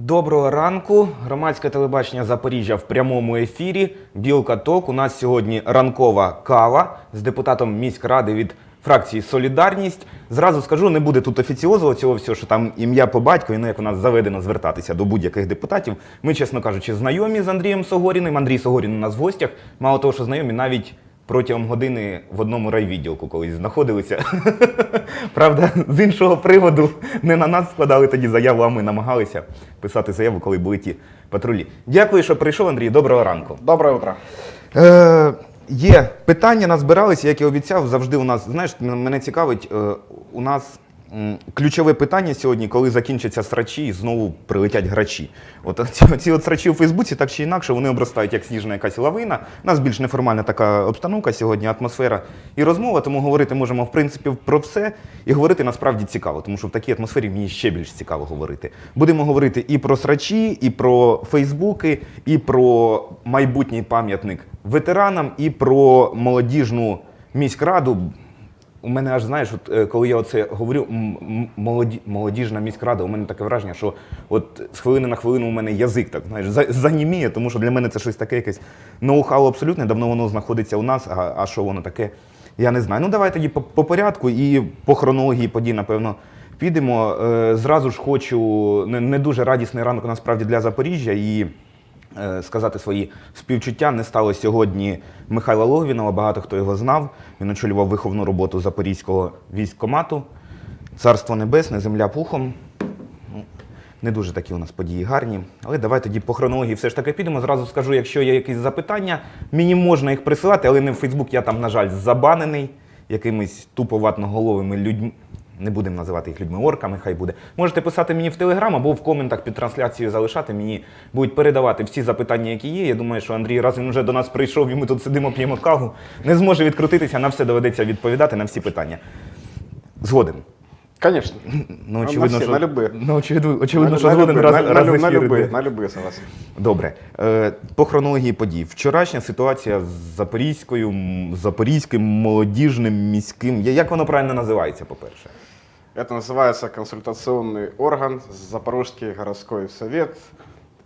Доброго ранку. Громадське телебачення Запоріжжя в прямому ефірі. Білка Ток. У нас сьогодні ранкова кава з депутатом міськради від фракції Солідарність. Зразу скажу, не буде тут офіціозу цього всього, що там ім'я по батькові, ну як у нас заведено звертатися до будь-яких депутатів. Ми, чесно кажучи, знайомі з Андрієм Согоріним. Андрій Согорін у нас в гостях. Мало того, що знайомі, навіть протягом години в одному райвідділку колись знаходилися. Правда, з іншого приводу не на нас складали тоді заяву, а ми намагалися писати заяву, коли були ті патрулі. Дякую, що прийшов, Андрій. Доброго ранку. Доброе утро. Е, є питання, назбиралися, як і обіцяв. Завжди у нас, знаєш, мене цікавить, е, у нас ключове питання сьогодні, коли закінчаться срачі і знову прилетять грачі. От ці, от срачі у Фейсбуці, так чи інакше, вони обростають як сніжна якась лавина. У нас більш неформальна така обстановка сьогодні, атмосфера і розмова, тому говорити можемо в принципі про все. І говорити насправді цікаво, тому що в такій атмосфері мені ще більш цікаво говорити. Будемо говорити і про срачі, і про Фейсбуки, і про майбутній пам'ятник ветеранам, і про молодіжну міськраду. У мене аж знаєш, от е, коли я оце говорю, молоді, молодіжна міськрада, у мене таке враження, що от з хвилини на хвилину у мене язик так знаєш, за- заніміє, тому що для мене це щось таке якесь ноу-хау абсолютне, давно воно знаходиться у нас, а, а що воно таке, я не знаю. Ну давай тоді по, по порядку і по хронології подій, напевно, підемо. Е, зразу ж хочу не, не дуже радісний ранок насправді для Запоріжжя і сказати свої співчуття. Не стало сьогодні Михайла Логвінова, багато хто його знав. Він очолював виховну роботу Запорізького військкомату. Царство Небесне, земля пухом. Ну, Не дуже такі у нас події гарні. Але давай тоді по хронології все ж таки підемо. Зразу скажу, якщо є якісь запитання, мені можна їх присилати, але не в Фейсбук. Я там, на жаль, забанений якимись туповатноголовими людьми. Не будемо називати їх людьми орками, хай буде. Можете писати мені в Телеграм або в коментах під трансляцією залишати. Мені будуть передавати всі запитання, які є. Я думаю, що Андрій раз він вже до нас прийшов, і ми тут сидимо, п'ємо каву. Не зможе відкрутитися, на все доведеться відповідати на всі питання. Згоден. Конечно. Ну, На очевидно, всі, що, на любі. Ну, очевидно, очевидно на, що на згоден любые, раз, на, раз на, в на, ефір любые, іде. на любые согласен. Добре. Е, по хронології подій. Вчорашня ситуація з Запорізькою, м, Запорізьким молодіжним міським. Я- Як воно правильно називається, по-перше? Это называется консультационный орган Запорожский городской совет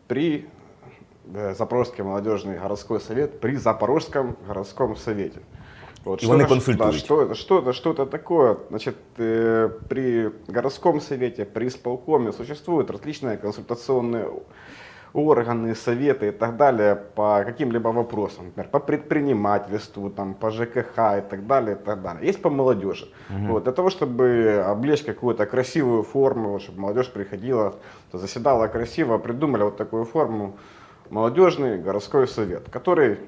при э, Запорожский молодежный городской совет при Запорожском городском совете. Вот, И вони консультують. Да, что это, что это, что это такое? Значит, э, при городском совете, при исполкоме существуют различные консультационные органы, советы и так далее по каким-либо вопросам, например, по предпринимательству, там, по ЖКХ и так далее, и так далее. Есть по молодежи. Вот, для того, чтобы облечь какую-то красивую форму, чтобы молодежь приходила, заседала красиво, придумали вот такую форму молодежный городской совет, который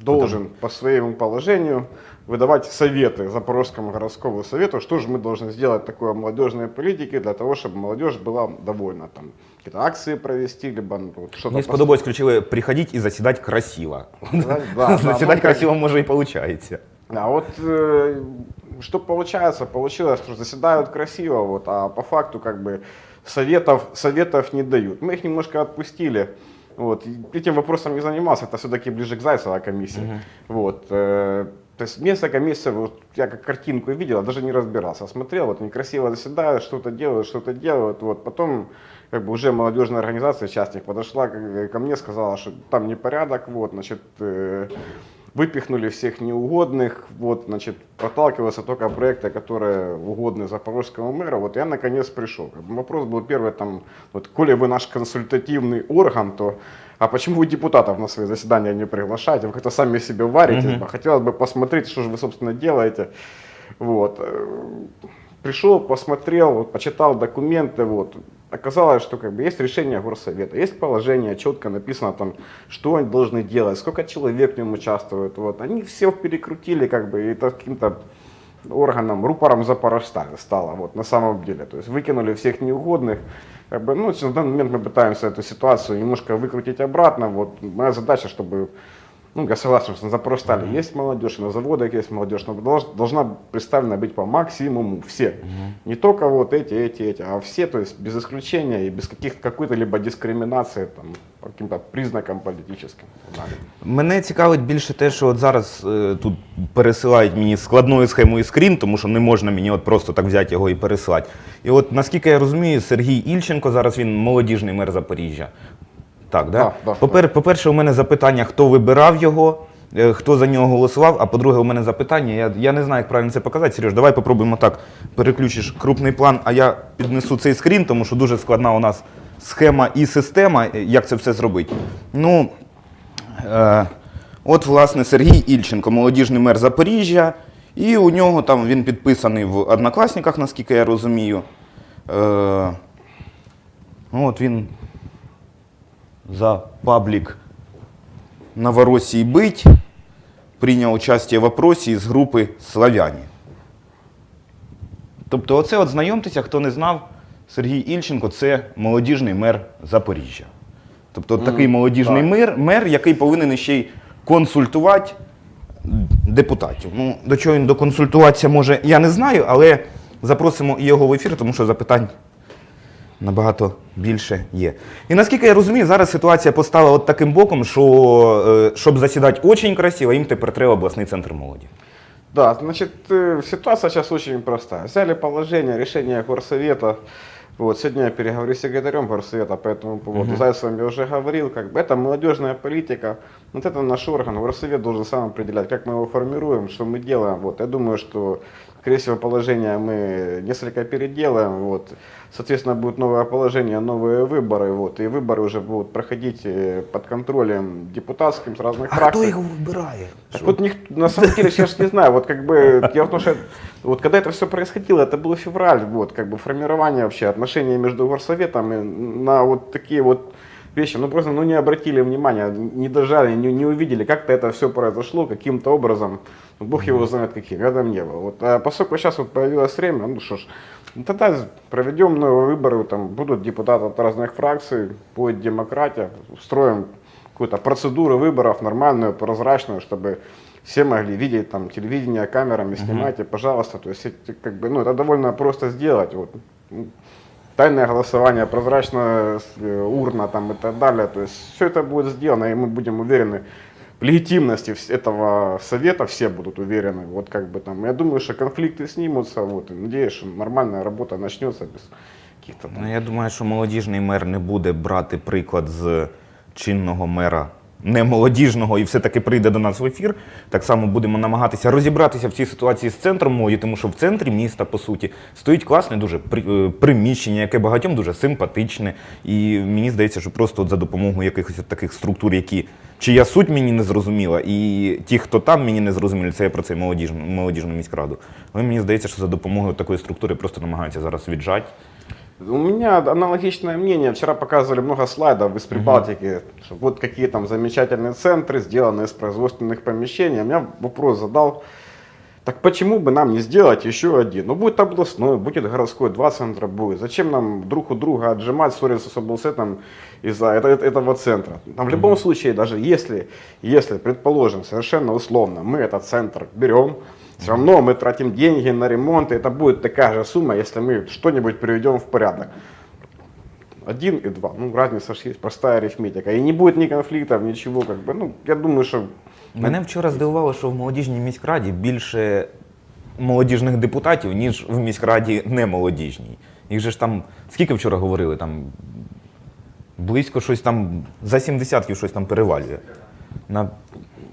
должен по своему положению выдавать советы Запорожскому городскому совету, что же мы должны сделать такой молодежной политики для того, чтобы молодежь была довольна. Там, какие-то акции провести, либо ну, вот что-то Мені сподобалось ключове приходіть і засідати красиво. Да, да, засідати ну, красиво може і виходить. А вот э, что получается? Получилось, что заседают красиво, вот, а по факту как бы советов, советов не дают. Мы их немножко отпустили. Вот. и Этим вопросом не занимался, это все-таки ближе к Зайцева комиссии. Вот. э, то есть несколько месяцев, вот, я как картинку видел, а даже не разбирался. Смотрел, вот они красиво заседают, что-то делают, что-то делают. Вот. Потом как бы уже молодежная организация, частник, подошла к- ко мне, сказала, что там непорядок, вот, значит, э, выпихнули всех неугодных, вот, значит, проталкивался только проекты, которые угодны запорожскому мэру. Вот я наконец пришел. Как бы Вопрос был первый, там, вот, коли вы наш консультативный орган, то а почему вы депутатов на свои заседания не приглашаете? Вы как-то сами себе варите. Хотелось бы посмотреть, что же вы, собственно, делаете. Вот. э, Пришел, посмотрел, вот, почитал документы, вот. Оказалось, что как бы есть решение горсовета, есть положение, четко написано там, что они должны делать, сколько человек в нем участвует. Вот. Они все перекрутили, как бы, и это каким-то органом, рупором Запорожстали стало, вот, на самом деле. То есть выкинули всех неугодных. Как бы, ну, на данный момент мы пытаемся эту ситуацию немножко выкрутить обратно. Вот. Моя задача, чтобы Ну, я согласен, что на Запорожстале есть молодежь, и на заводах есть молодежь, но долж- должна представлена быть по максимуму все. Не только вот эти, эти, эти, а все, то есть без исключения и без каких какой-то либо дискриминации там, по каким-то признакам политическим. и так далее. Мене цікавить більше те, що от зараз е, тут пересилають мені складною схемою скрін, тому що не можна мені от просто так взяти його і пересилати. І от наскільки я розумію, Сергій Ільченко зараз він молодіжний мер Запоріжжя. Так, да? Да, да, Попер, По-перше, у мене запитання, хто вибирав його, е, хто за нього голосував. А по-друге, у мене запитання, я, я не знаю, як правильно це показати. Сереж, давай попробуємо так. Переключиш крупний план, а я піднесу цей скрін, тому що дуже складна у нас схема і система, е, як це все зробити. Ну, Е, От, власне, Сергій Ільченко, молодіжний мер Запоріжжя, і у нього там він підписаний в однокласниках, наскільки я розумію. Е, ну, от він за паблік Новороссии быть прийняв участь в опросі з групи Славяні. Тобто, оце от знайомтеся, хто не знав, Сергій Ільченко це молодіжний мер Запоріжжя. Тобто от такий молодіжний так. мер, мер, який повинен ще й консультувати депутатів. Ну, до чого він доконсультуватися може, я не знаю, але запросимо його в ефір, тому що запитань набагато більше є. І наскільки я розумію, зараз ситуація постала от таким боком, що е, щоб засідати дуже красиво, їм тепер треба обласний центр молоді. Да, значит, э, ситуация сейчас очень простая. Взяли положение, решение горсовета. Вот, сегодня я переговорю с секретарем горсовета по этому поводу. Зайцевым я уже говорил, как бы это молодежная политика. Вот это наш орган. Горсовет должен сам определять, как мы его формируем, что мы делаем. Вот, я думаю, что, скорее всего, положение мы несколько переделаем. Вот. Соответственно, будет новое положение, новые выборы. Вот, и выборы уже будут проходить э, под контролем депутатским с разных фракций. вибирає? Так вот, ник- на самом деле, я же не знаю, вот как бы, дело в том, что вот когда это все происходило, это был февраль, вот, как бы формирование вообще отношений между горсоветом и на вот такие вот вещи, ну просто, ну не обратили внимания, не дожали, не, не увидели, как-то это все произошло каким-то образом, ну, бог его знает каким, я там не был. Вот, а поскольку сейчас вот появилось время, ну что ж, ну, тогда проведем новые выборы, там будут депутаты от разных фракций, будет демократия, устроим какую-то процедуру выборов нормальную, прозрачную, чтобы все могли видеть там телевидение камерами, снимайте, пожалуйста. То есть как бы, ну, это довольно просто сделать. Вот. Ну, Тайное голосование, прозрачная э, урна там и так далее. То есть все это будет сделано, и мы будем уверены в легитимности вс- этого совета, все будут уверены. Вот как бы там. Я думаю, что конфликты снимутся, вот, и надеюсь, что нормальная работа начнется без каких-то там Ну, я думаю, що молодіжний мер не буде брати приклад з чинного мера не молодіжного і все-таки прийде до нас в ефір. Так само будемо намагатися розібратися в цій ситуації з центром молоді, тому що в центрі міста, по суті, стоїть класне дуже е, приміщення, яке багатьом дуже симпатичне. І мені здається, що просто от за допомогою якихось таких структур, які чия суть мені не зрозуміла, і ті, хто там мені не зрозуміли, це я про цей молодіжну, молодіжну міськраду. Але мені здається, що за допомогою такої структури просто намагаються зараз віджати. У меня аналогичное мнение. Вчера показывали много слайдов из Прибалтики, что вот какие там замечательные центры, сделанные из производственных помещений. Я меня вопрос задал, так почему бы нам не сделать еще один? Ну, будет областной, будет городской, два центра будет. Зачем нам друг у друга отжимать, ссориться с облсетом из-за это- этого центра? Там в любом случае, даже если, если, предположим, совершенно условно, мы этот центр берем, все равно мы тратим деньги на ремонт, и это будет такая же сумма, если мы что-нибудь приведем в порядок. Один и два, ну разница же есть, простая арифметика. И не будет ни конфликтов, ничего, как бы, ну, я думаю, что Мене вчора здивувало, що в молодіжній міськраді більше молодіжних депутатів, ніж в міськраді немолодіжній. Їх же ж там, скільки вчора говорили, там близько щось там, за 70 щось там перевалює. На...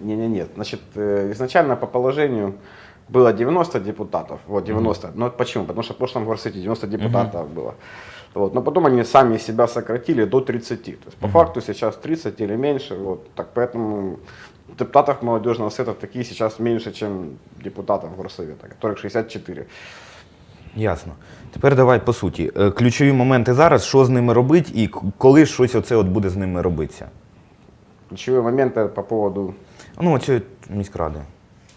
Не-не-не, значит, э, изначально по положению было 90 депутатов, вот 90, но почему? Потому что в прошлом горсовете 90 депутатов было. Вот. Но потом они сами себя сократили до 30. То есть по факту сейчас 30 или меньше. Вот. Так поэтому депутатов молодежного совета такие сейчас меньше, чем депутатов горсовета, которых 64. Ясно. Тепер давай по суті. Е, Ключові моменти зараз, що з ними робити і к- коли щось оце от буде з ними робитися. Ключевые моменты по поводу Ну, оцієї міськради.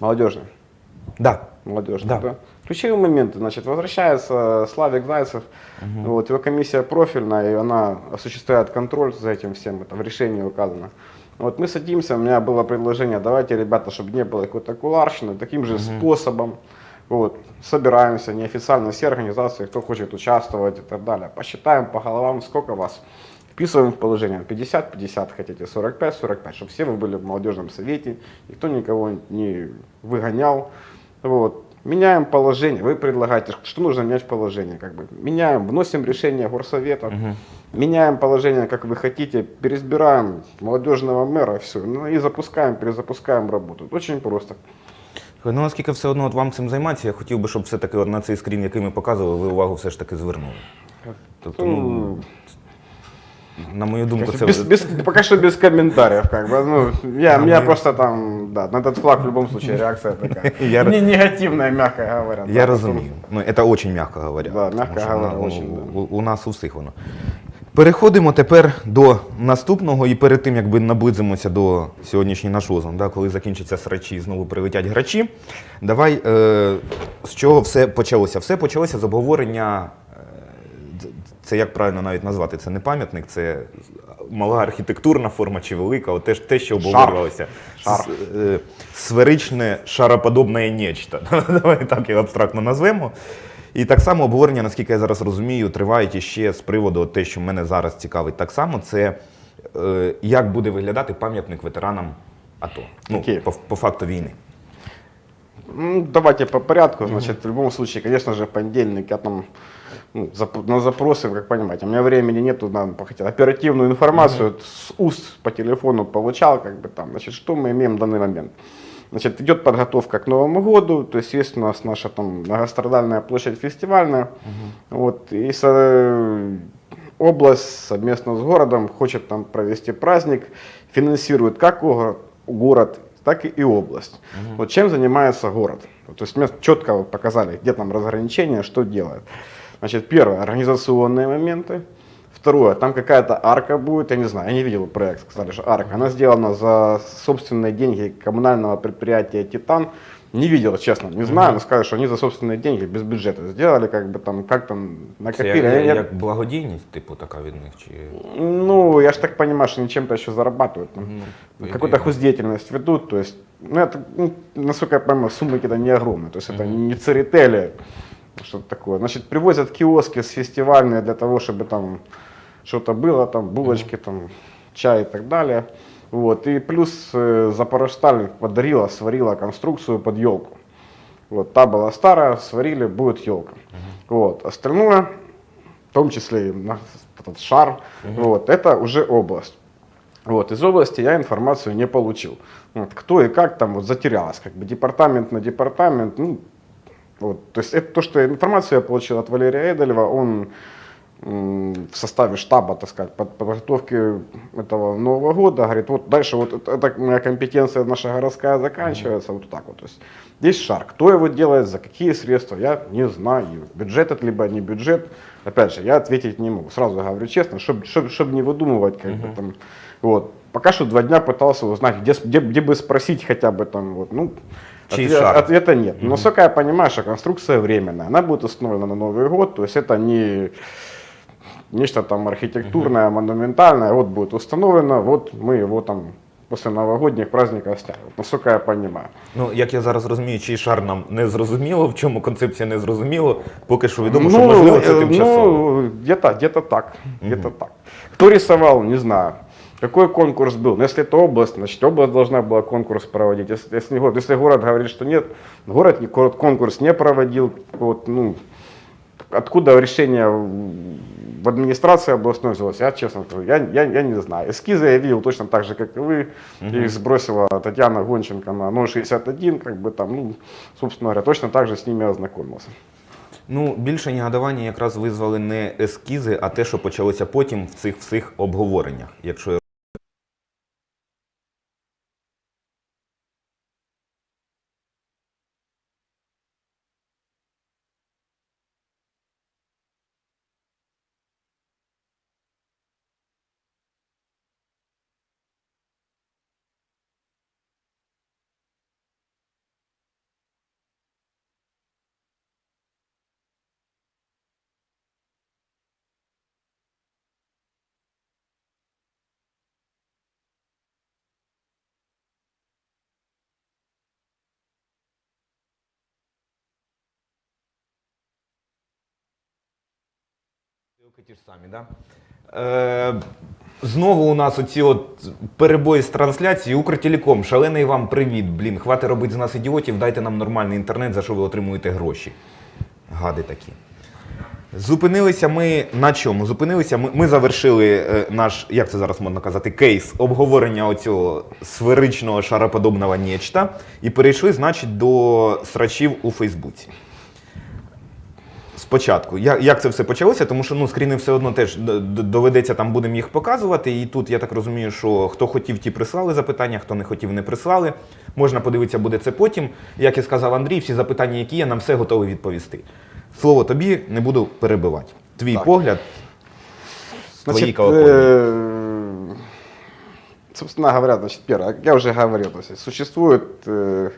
молодежной. Да. молодежных. Да. Да. Ключевые моменты. Значит, возвращается Славик Зайцев. Вот, его комиссия профильная, и она осуществляет контроль за этим всем. Это в решении указано. Вот мы садимся, у меня было предложение, давайте, ребята, чтобы не было какой-то куларщины, таким же способом. Вот, собираемся, неофициально все организации, кто хочет участвовать и так далее. Посчитаем по головам, сколько вас. Вписываем в положение 50-50, хотите 45-45, чтобы все вы были в молодежном совете, никто никого не выгонял. Вот. Меняем положение, вы предлагаете, что нужно менять в положении. Как бы. Меняем, вносим решение горсовета, меняем положение, как вы хотите, переизбираем молодежного мэра, все, ну и запускаем, перезапускаем работу. Очень просто. Ну, наскільки все одно от вам цим займатися, я хотів би, щоб все-таки от на цей скрін, який ми показували, ви увагу все ж таки звернули. Тобто, ну, на мою думку, це Без, без- пока что без комментариев, как бы, ну, я, меня просто там, да, на этот флаг в любом случае реакция такая. Я- Не негативная, мягко говоря. Я да, розумію. Ну, це дуже м'яко говоря. Да, м'яко Тому що, говоря, ну, очень, да. у, у нас у всіх воно. Переходимо тепер до наступного, і перед тим, якби наблизимося до сьогоднішній наш лозунг, да, коли закінчаться срачі і знову прилетять грачі. Давай е, з чого все почалося? Все почалося з обговорення. Це як правильно навіть назвати? Це не пам'ятник, це мала архітектурна форма чи велика, от те, те що обговорювалося. Шар. С- е, сферичне шароподобне нечто. Давай так його абстрактно назвемо. І так само обговорення, наскільки я зараз розумію, тривають іще з приводу те, що мене зараз цікавить так само, це е, як буде виглядати пам'ятник ветеранам АТО. Ну, по, по факту війни. Ну, давайте по порядку. Значит, в любом случае, конечно же, понедельник я там ну, зап- на запросы, как понимаете, у меня времени нету, надо похотеть. Оперативную информацию с уст по телефону получал, как бы там, значит, что мы имеем в данный момент. Значит, идет подготовка к Новому году, то есть есть у нас наша там многострадальная площадь фестивальная, вот, и со- область совместно с городом хочет там провести праздник, финансирует как го- город, так и область. Вот чем занимается город? То есть мне четко показали, где там разграничение, что делает. Значит, первое, организационные моменты. Второе, там какая-то арка будет, я не знаю, я не видел проект, сказали, что арка. Она сделана за собственные деньги коммунального предприятия «Титан». Не видел, честно, не знаю, но сказали, что они за собственные деньги, без бюджета сделали, как бы там, как там Це накопили. як, Я- я- як благодійність, типу, така від них? Чи... ну, я же так понимаю, что они чем-то еще зарабатывают. там, по Какую-то идее. хуздеятельность ведут. То есть, ну, это, ну, насколько я понимаю, суммы какие-то не огромные. То есть это не церетели, что-то такое. Значит, привозят киоски с фестивальные для того, чтобы там что-то было, там булочки, там чай и так далее. Вот. И плюс э, Запорожсталь подарила, сварила конструкцию под елку. Вот, та была старая, сварили, будет елка. Вот. Остальное, в том числе и этот шар, вот, это уже область. Вот, из области я информацию не получил. Вот, кто и как там вот затерялось, как бы департамент на департамент, ну, вот, то есть это то, что информацию я получил от Валерия Эдельева, он в составе штаба, так сказать, под подготовки этого Нового года, говорит, вот дальше вот это, моя компетенция наша городская заканчивается, вот так вот. То есть есть шар, кто его делает, за какие средства, я не знаю. Бюджет это либо не бюджет, опять же, я ответить не могу. Сразу говорю честно, чтобы не выдумывать, как бы там, вот. Пока что два дня пытался узнать, где, где, где бы спросить хотя бы там, вот, ну, Чей отве- шар? ответа нет. Но насколько я понимаю, что конструкция временная, она будет установлена на Новый год, то есть это не нечто там архитектурное, монументальное, вот будет установлено, вот мы его там после новогодних праздников сняли. Вот Насколько я понимаю. Ну, як я зараз розумію, чий шар нам не зрозуміло, в чому концепція не зрозуміло, поки що відомо, що можливо це э, тимчасово. ну, где-то, где-то так, где-то так. Кто рисовал, не знаю. Какой конкурс был? Ну, если это область, значит, область должна была конкурс проводить. Если, если, не город, если город говорит, что нет, город, не- город конкурс не проводил. Вот, ну, откуда решение в в администрации областной взялось, я честно скажу, я, я, я не знаю. Эскизы я видел точно так же, как и вы. Их сбросила Татьяна Гонченко на 061, как бы там, ну, собственно говоря, точно так же с ними ознакомился. Ну, більше негодування якраз визвали не ескізи, а те, що почалося потім в цих всіх обговореннях. Якщо ті ж самі, да? Е, знову у нас оці от перебої з трансляції. Укртелеком, шалений вам привіт, блін. Хватить робити з нас ідіотів, дайте нам нормальний інтернет, за що ви отримуєте гроші. Гади такі. Зупинилися ми на чому? Зупинилися ми, ми завершили е, наш, як це зараз можна казати, кейс обговорення оцього сферичного шароподобного нечта і перейшли, значить, до срачів у Фейсбуці. Спочатку, як, як це все почалося, тому що ну, скріни все одно теж доведеться там будемо їх показувати. І тут я так розумію, що хто хотів, ті прислали запитання, хто не хотів, не прислали. Можна подивитися буде це потім. Як і сказав Андрій, всі запитання, які є, нам все готові відповісти. Слово тобі не буду перебивати. Твій Так. погляд, твої Значит, э, собственно говоря, значит, первое, как я уже говорил, то есть существует э,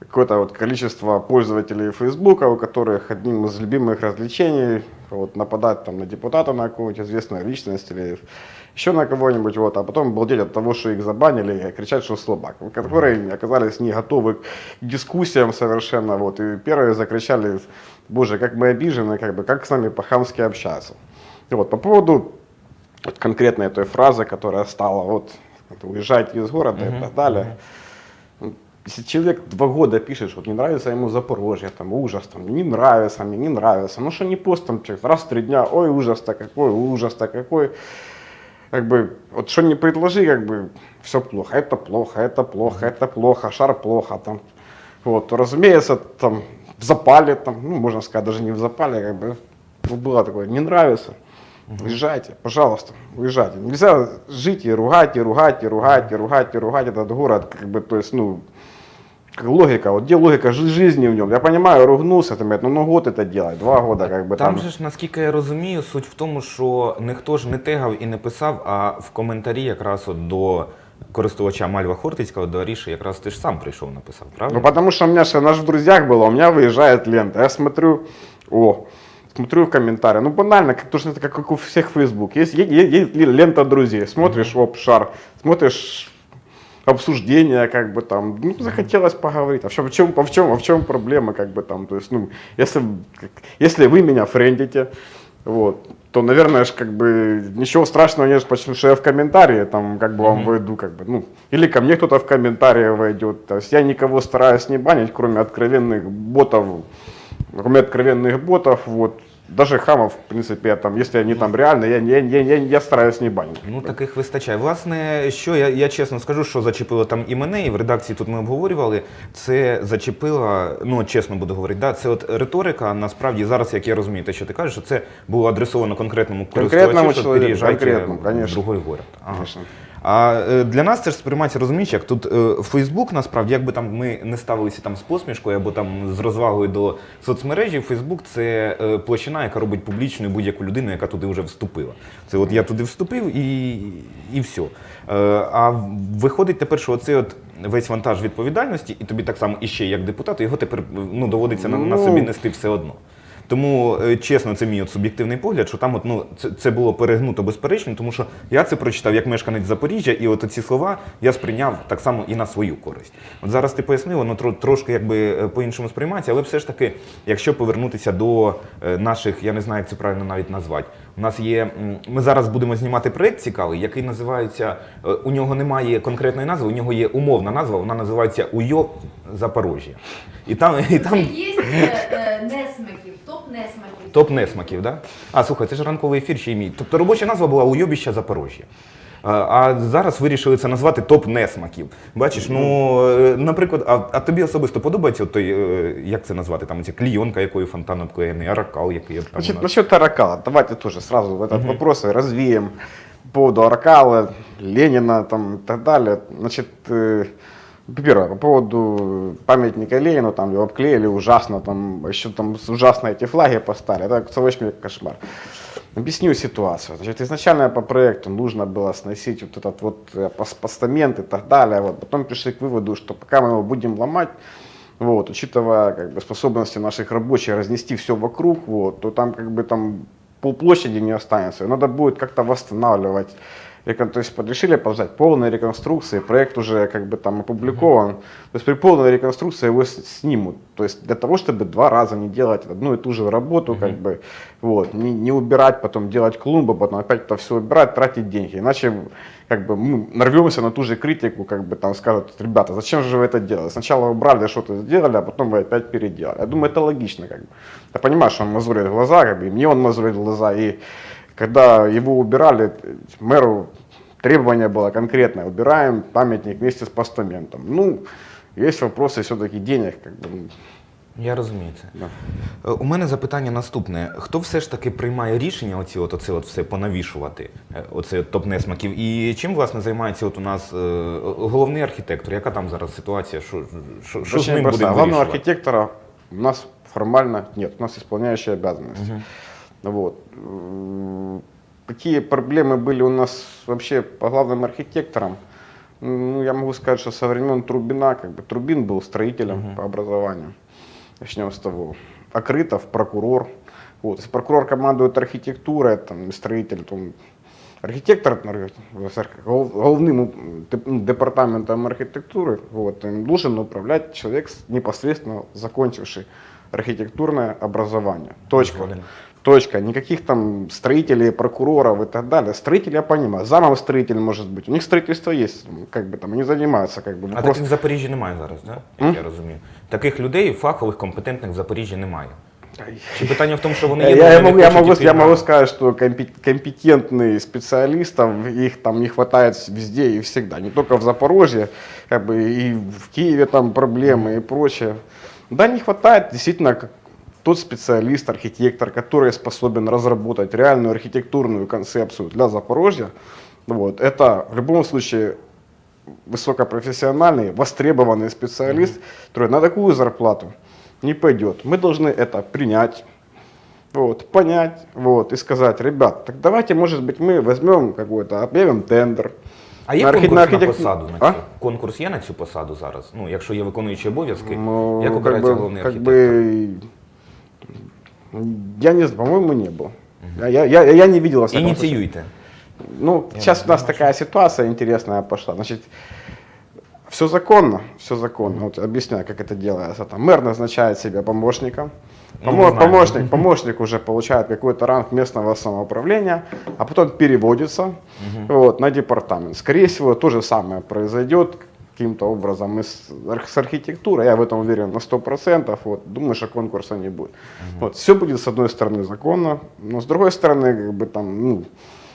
какое-то вот количество пользователей Фейсбука, у которых одним из любимых развлечений вот, нападать там, на депутата, на какую-нибудь известную личность или еще на кого-нибудь, вот, а потом балдеть от того, что их забанили, и кричать, что слабак, которые оказались не готовы к дискуссиям совершенно, вот, и первые закричали, боже, как мы обижены, как бы, как с нами по-хамски общаться. И вот, по поводу вот конкретной той фразы, которая стала, вот, это уезжайте из города и так далее. Если человек два года пишет, что не нравится ему Запорожье, там ужас, там не нравится, мне не нравится, ну что не пост там человек, раз в три дня, ой, ужас-то какой, ужас-то какой. Как бы, вот что не предложи, как бы, все плохо, это плохо, это плохо, это плохо, шар плохо, там. Вот, разумеется, там, в запале, там, ну, можно сказать, даже не в запале, как бы, ну, было такое, не нравится, уезжайте, пожалуйста, уезжайте. Нельзя жить и ругать, и ругать, и ругать, и ругать, и ругать этот город, как бы, то есть, ну, логика, вот где логика жи- жизни в нем? Я понимаю, ругнулся, там, ну, ну, год это делать, два года, как бы, Там там, же ж, наскільки я розумію, суть в тому, що ніхто ж не тегав і не писав, а в коментарі якраз от до користувача Мальва Хортицького, до Аріші, якраз ти ж сам прийшов написав, правда? Ну, потому что у меня же, наш в друзьях было, у меня выезжает лента. Я смотрю, о, смотрю в комментарии. Ну, банально, как, то, что это как у всех Facebook. Есть, е- е- есть лента друзей. Смотришь, оп, шар. Смотришь обсуждение, как бы там, ну, захотелось поговорить. А в чем, в чем, а в чем, а в чем проблема, как бы там, то есть, ну, если, если вы меня френдите, вот, то, наверное, ж, как бы ничего страшного нет, потому что я в комментарии там как бы вам войду, как бы, ну, или ко мне кто-то в комментарии войдет. То есть я никого стараюсь не банить, кроме откровенных ботов, кроме откровенных ботов, вот. Даже хамов, в принципе, я там, если они там реально, я, я, я, я, я стараюсь не банить. Ну таких вистачає. Власне, що я, я чесно скажу, що зачепило там і мене, і в редакції тут ми обговорювали. Це зачепило, ну чесно буду говорити, да, це от риторика. Насправді зараз, як я розумію, те, що ти кажеш, що це було адресовано конкретному Конкретному користувачу, що чоловіку, переїжджайте конкретному, в другий город. Ага. А е, для нас це ж сприймається, розумієш, як тут Фейсбук, насправді, якби там ми не ставилися там з посмішкою або там з розвагою до соцмережі, Фейсбук це е, площина, яка робить публічною будь-яку людину, яка туди вже вступила. Це от я туди вступив і, і все. А виходить тепер, що оцей от весь вантаж відповідальності, і тобі так само іще як депутату, його тепер ну, доводиться на, на Ну. собі нести все одно. Тому е, чесно, це мій от суб'єктивний погляд, що там от, ну, це, це було перегнуто безперечно, тому що я це прочитав як мешканець Запоріжжя, і от ці слова я сприйняв так само і на свою користь. От зараз ти пояснив, воно тро- трошки якби е, по-іншому сприймається, але все ж таки, якщо повернутися до е, наших, я не знаю, як це правильно навіть назвати. У нас є, ми зараз будемо знімати проєкт цікавий, який називається, у нього немає конкретної назви, у нього є умовна назва, вона називається Уйо Запоріжжя. І там, і там Є е, несмаків, топ несмаків. Топ несмаків, да? А слухай, це ж ранковий ефір ще й мій. Тобто робоча назва була Уйобіща Запорожжя. А, а зараз вирішили це назвати топ несмаків. Бачиш, ну е, наприклад, а, а тобі особисто подобається той, е, як це назвати? Там ця клійонка, якою фонтан обклеєний, аракал, який от там. у Значит, нас. насчет Таракала, давайте тоже сразу этот вопрос по поводу Аракала, Ленина там, и так далее. Значит, э, первое, по поводу памятника Ленину, там его обклеили ужасно, там еще там ужасно эти флаги поставили, это мне кошмар. Объясню ситуацию. Значит, изначально по проекту нужно было сносить вот этот вот э, пос- постамент и так далее. Вот. Потом пришли к выводу, что пока мы его будем ломать, вот, учитывая как бы, способности наших рабочих разнести все вокруг, вот, то там как бы там полплощади не останется. Надо будет как-то восстанавливать то есть решили подождать полной реконструкции, проект уже как бы там опубликован. То есть при полной реконструкции его снимут. То есть для того, чтобы два раза не делать одну и ту же работу, как бы, вот, не, не убирать, потом делать клумбы, потом опять это все убирать, тратить деньги. Иначе как бы мы нарвемся на ту же критику, как бы там скажут, ребята, зачем же вы это делали? Сначала убрали, что-то сделали, а потом вы опять переделали. Я думаю, это логично, как бы. Я понимаю, что он мозолит глаза, как бы, и мне он мозолит глаза, и когда его убирали, э, мэру требование было конкретное, убираем памятник вместе с постаментом. Ну, есть вопросы все-таки денег, как бы, ну, Я розумію це. да. Е, У мене запитання наступне: хто все ж таки приймає рішення оці от, оце от все понавішувати, е, оце от топ несмаків? І чим власне займається от у нас е, головний архітектор? Яка там зараз ситуація? Що, що, що з Очень ним простая. буде Главного вирішувати? архитектора у нас формально нет, у нас исполняющая обязанность. Вот. Какие проблемы были у нас вообще по главным архитекторам? Ну, я могу сказать, что со времен Трубина, как бы Трубин был строителем по образованию. Начнем с того. Акрытов прокурор. Вот. Если прокурор командует архитектурой, там, строитель, то он архитектор головным ну, департаментом архитектуры, вот, им должен управлять человек, непосредственно закончивший архитектурное образование. Точка. Згоден. Точка. Никаких там строителей, прокуроров и так далее. Строитель я понимаю. Замом строитель может быть. У них строительство есть. ну, Как бы там они занимаются. Как бы, А просто- таких в Запоріжжі немає зараз, да? як я розумію. Таких людей, фахових, компетентних в Запоріжжі немає. Чи питання в тому, що вони є, Я, але я, вони могу, не я, хочуть могу, іти я на- могу сказать, что компе- компетентные специалистов, их там не хватает везде и всегда. Не только в Запорожье, как бы и в Киеве там проблемы и прочее. Да, не хватает действительно как тот специалист, архитектор, который способен разработать реальную архитектурную концепцию для Запорожья. Вот. Это в любом случае высокопрофессиональный, востребованный специалист, который на такую зарплату не пойдет. Мы должны это принять, вот, понять, вот, и сказать, ребят, так давайте, может быть, мы возьмем какой-то, объявим тендер. А є на архі- конкурс на, архітект- посаду на А? цю? Конкурс є на цю посаду зараз? Ну, якщо є виконуючі обов'язки, Ну, як как обирається бы, головний как архітектор? бы, я не знаю, по-моему, не был. Я, я, я, я не видел, во всяком случае. Ініціюйте. Ну, сейчас у нас такая ситуация интересная пошла. Значит, все законно, все законно. Вот объясняю, как это делается. Там мэр назначает себе помощника. Ну, Помо- мы знаем. помощник, помощник уже получает какой-то ранг местного самоуправления, а потом переводится вот, на департамент. Скорее всего, то же самое произойдет каким-то образом и с, арх- с архитектурой. Я в этом уверен на 100%. Вот, думаю, что конкурса не будет. Вот, все будет, с одной стороны, законно, но с другой стороны, как бы там, ну,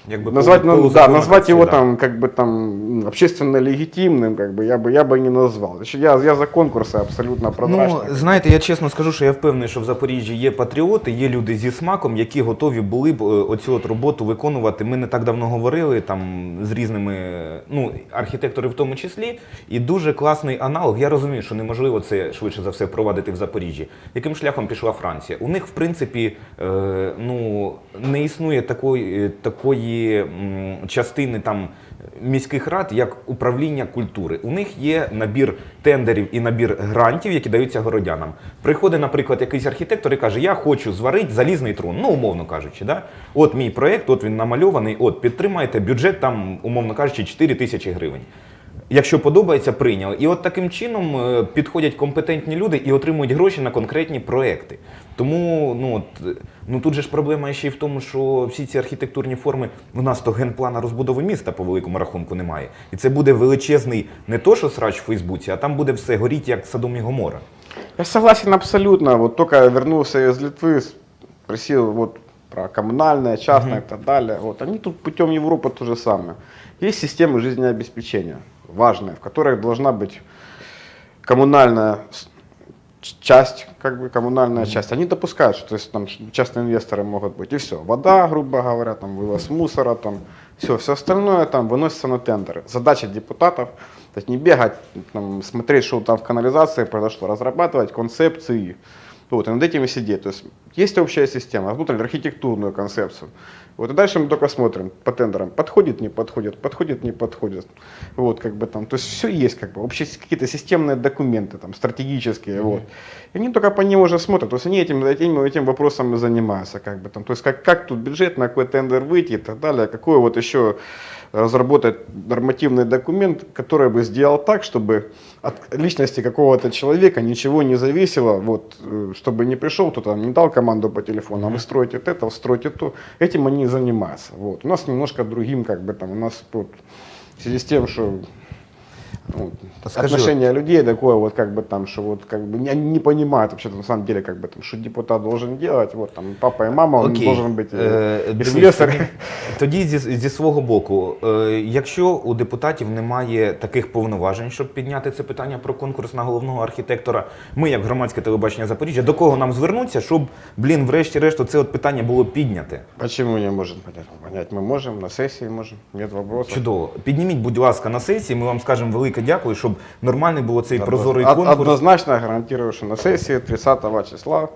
Якби назвать, полу- ну, да, полузаконно назвать це, его да. там как бы там м, общественно легитимным, как бы я бы я бы не назвал. Значит, Я, я за конкурсы абсолютно прозрачно. Ну, знаєте, я чесно скажу, що я впевнений, що в Запоріжжі є патріоти, є люди зі смаком, які готові були б е, оцю от роботу виконувати. Ми не так давно говорили там з різними ну, архітектори в тому числі. І дуже класний аналог. Я розумію, що неможливо це швидше за все впровадити в Запоріжжі. Яким шляхом пішла Франція? У них, в принципі, е, ну, не існує такої, такої м, частини там міських рад, як управління культури. У них є набір тендерів і набір грантів, які даються городянам. Приходить, наприклад, якийсь архітектор і каже: Я хочу зварити залізний трон, ну умовно кажучи, да? от мій проєкт, от він намальований, от підтримайте бюджет там, умовно кажучи, 4 тисячі гривень. Якщо подобається, прийняли. І от таким чином е, підходять компетентні люди і отримують гроші на конкретні проекти. Тому ну, от, е, ну тут же ж проблема ще й в тому, що всі ці архітектурні форми у нас то генплана розбудови міста по великому рахунку немає. І це буде величезний не то, що срач в Фейсбуці, а там буде все горіти, як Содом і Гомора. Я согласен абсолютно. Вот только я вернулся из Литвы, спросил вот про коммунальное, частное и так далее. Вот они тут путем Европы то же самое. Есть системы жизнеобеспечения Важные, в которых должна быть коммунальная часть, как бы коммунальная часть. Они допускают, что то есть, там частные инвесторы могут быть. И все. Вода, грубо говоря, там вывоз мусора, там все. Все остальное там выносится на тендеры. Задача депутатов, то есть не бегать, там, смотреть, что там в канализации произошло, разрабатывать концепции. Вот, и над этим и сидеть. То есть Есть общая система, рассмотрели архитектурную концепцию. Вот, и дальше мы только смотрим по тендерам, подходит, не подходит, подходит, не подходит. Вот, как бы там, то есть все есть, как бы, общие с- какие-то системные документы, там, стратегические, вот. И они только по ним уже смотрят, то есть они этим, этим, этим вопросом и занимаются, как бы там, то есть как, как тут бюджет, на какой тендер выйти и так далее, какой вот еще разработать нормативный документ, который бы сделал так, чтобы от личности какого-то человека ничего не зависело, вот, э, чтобы не пришел кто-то, не дал команду по телефону, а вы строите это, строите то. Этим они и занимаются. Вот. У нас немножко другим, как бы там, у нас вот, в связи с тем, что ну, Скажи, отношение людей такое вот как бы там, что вот как бы не, не понимают вообще на самом деле как бы там, что депутат должен делать, вот там папа и мама, он Окей. должен быть Е, э, дивись, слесарь. тоді- Тоді зі, зі свого боку, е, якщо у депутатів немає таких повноважень, щоб підняти це питання про конкурс на головного архітектора, ми, як громадське телебачення Запоріжжя, до кого нам звернутися, щоб, блін, врешті-решт, це от питання було підняте? Почему не можем понять? Понять мы можем, на сессии можем, нет вопросов. Чудово. Підніміть, будь ласка, на сесії. Ми вам скажемо велике дякую, щоб нормальний був цей прозорий Од- конкурс. Однозначно гарантирую, что на сессии 30 числа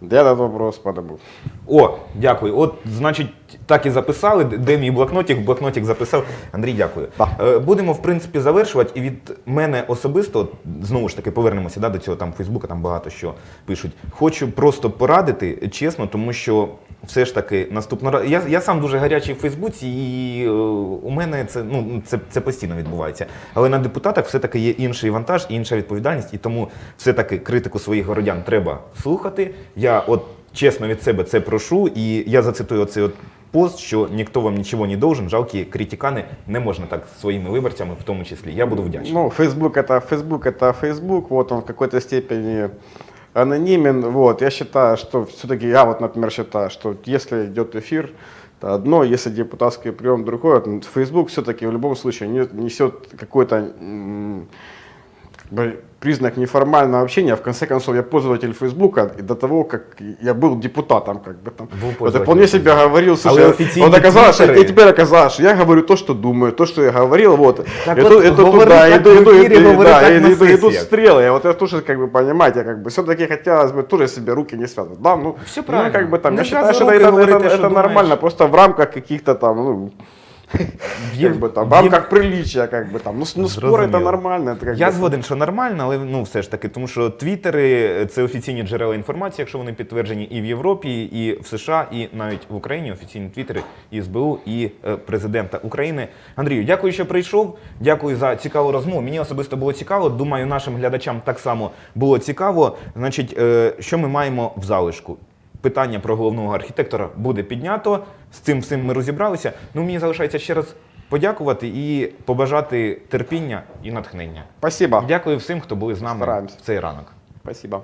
я этот вопрос подобу. О, дякую. От, значить, так і записали. Де мій блокнотик? Блокнотик записав. Андрій, дякую. Так. Е, Будемо, в принципі, завершувати. І від мене особисто, от, знову ж таки, повернемося да, до цього там Фейсбука, там багато що пишуть. Хочу просто порадити, чесно, тому що все ж таки наступного разу. Я, я сам дуже гарячий в Фейсбуці, і е, у мене це, ну, це, це постійно відбувається. Але на депутатах все-таки є інший вантаж, інша відповідальність, і тому все-таки критику своїх городян треба слухати. Я от чесно від себе це прошу, і я зацитую оцей от пост, що ніхто вам нічого не должен, жалкі критикани, не можна так своїми виборцями, в тому числі. Я буду вдячний. Ну, Facebook это Facebook, это Facebook, вот он в какой-то степени анонимен, вот, я считаю, что все-таки, я вот, например, считаю, что если идет эфир, это одно, если депутатский прием другое, Facebook все-таки в любом случае не- несет какой-то признак неформального общения. В конце концов, я пользователь Фейсбука и до того, как я был депутатом, как бы там. Был Вот я пользователем вполне себе говорил, слушай, Але офіційні вот оказалось, что, твіттери- и теперь оказалось, что я говорю то, что думаю, то, что я говорил, вот. Так иду, вот, иду говори туда, так иду, в иду, эфире, иду, говори да, так и- на иду, идут сессиях. стрелы. Я вот это тоже, как бы, понимаете, как бы, все-таки хотелось бы тоже себе руки не связывать. Да, ну, Всё ну, правильно. как бы там, Не я считаю, что связывай это, руки, это, говори это, то, что это нормально, думаешь. просто в рамках каких-то там, ну, Є- как бы там, в є- рамках приличия, как бы там. Ну, с- ну спор это Зрозуміло. нормально. Это, как Я бы, згоден, що нормально, але ну все ж таки, тому що твіттери це офіційні джерела інформації, якщо вони підтверджені і в Європі, і в США, і навіть в Україні офіційні твіттери і СБУ, і е, президента України. Андрію, дякую, що прийшов. Дякую за цікаву розмову. Мені особисто було цікаво. Думаю, нашим глядачам так само було цікаво. Значить, е, що ми маємо в залишку? Питання про головного архітектора буде піднято. З цим всім ми розібралися. Ну, мені залишається ще раз подякувати і побажати терпіння і натхнення. Спасибо. Дякую всім, хто були з нами Стараємось. в цей ранок. Спасибо.